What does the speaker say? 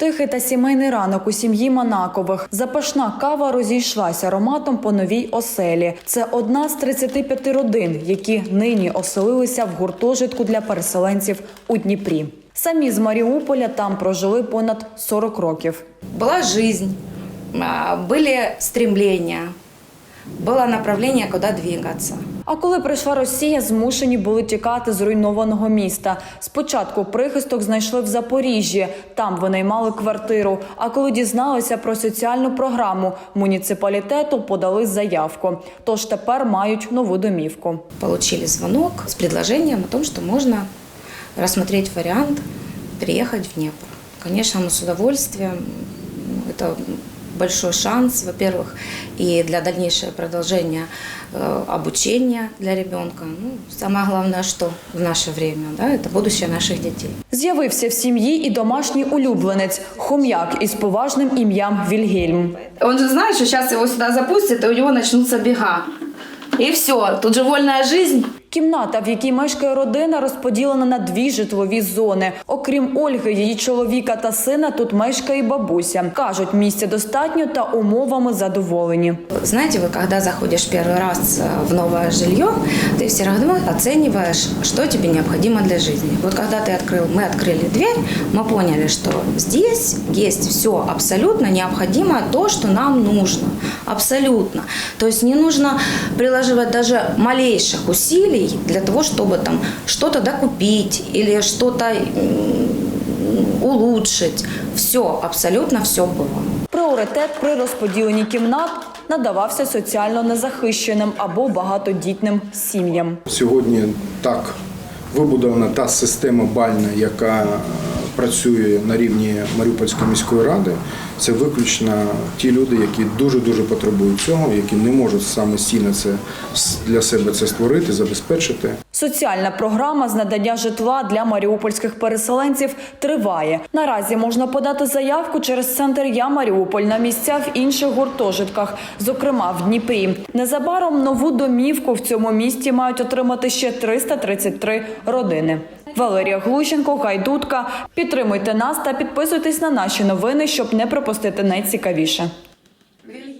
Тихий та сімейний ранок у сім'ї Манакових. Запашна кава розійшлася ароматом по новій оселі. Це одна з 35 родин, які нині оселилися в гуртожитку для переселенців у Дніпрі. Самі з Маріуполя там прожили понад 40 років. Была жизнь, а, были стремления, было направление, куда двигаться. А коли прийшла Росія, змушені були тікати з руйнованого міста. Спочатку прихисток знайшли в Запоріжжі. Там винаймали квартиру. А коли дізналися про соціальну програму муніципалітету, подали заявку. Тож тепер мають нову домівку. Получили звонок с предложением о том, что можно рассмотреть вариант переехать в Днепр. Конечно, мы с удовольствием. Это большой шанс, во-первых, и для дальнейшего продолжения э, обучения для ребенка. Ну, самое главное, что в наше время, да, это будущее наших детей. З'явився в сім'ї і домашній улюбленець хом'як із поважним ім'ям Вільгельм. Он же знает, что сейчас его сюда запустят, и у него начнутся бега. И все, тут же вольная жизнь. Кімната, в якій мешкає родина, розподілена на дві житлові зони. Окрім Ольги, її чоловіка та сина, тут мешкає і бабуся. кажуть, місця достатньо та умовами задоволені. Знаете, вы когда заходишь первый раз э, в новое жилье, ты все равно оцениваешь, что тебе необходимо для жизни. Вот когда ты открыл, мы открыли дверь, мы поняли, что здесь есть все абсолютно необходимое, то, что нам нужно. Абсолютно. То есть не нужно прилаживать даже малейших усилий для того, чтобы там что-то докупить или что-то улучшить. Все, абсолютно все было. Пріоритет при розподіленні кімнат надавався соціально незахищеним або багатодітним сім'ям. Сьогодні так вибудована та система бальна, яка працює на рівні Маріупольської міської ради. Це виключно ті люди, які дуже дуже потребують цього, які не можуть самостійно це для себе це створити, забезпечити. Соціальна програма з надання житла для маріупольських переселенців триває. Наразі можна подати заявку через центр Я Маріуполь на місця в інших гуртожитках, зокрема в Дніпрі. Незабаром нову домівку в цьому місті мають отримати ще 333 родини. Валерія Глущенко, Гайдутка. Підтримуйте нас та підписуйтесь на наші новини, щоб не пропустити найцікавіше.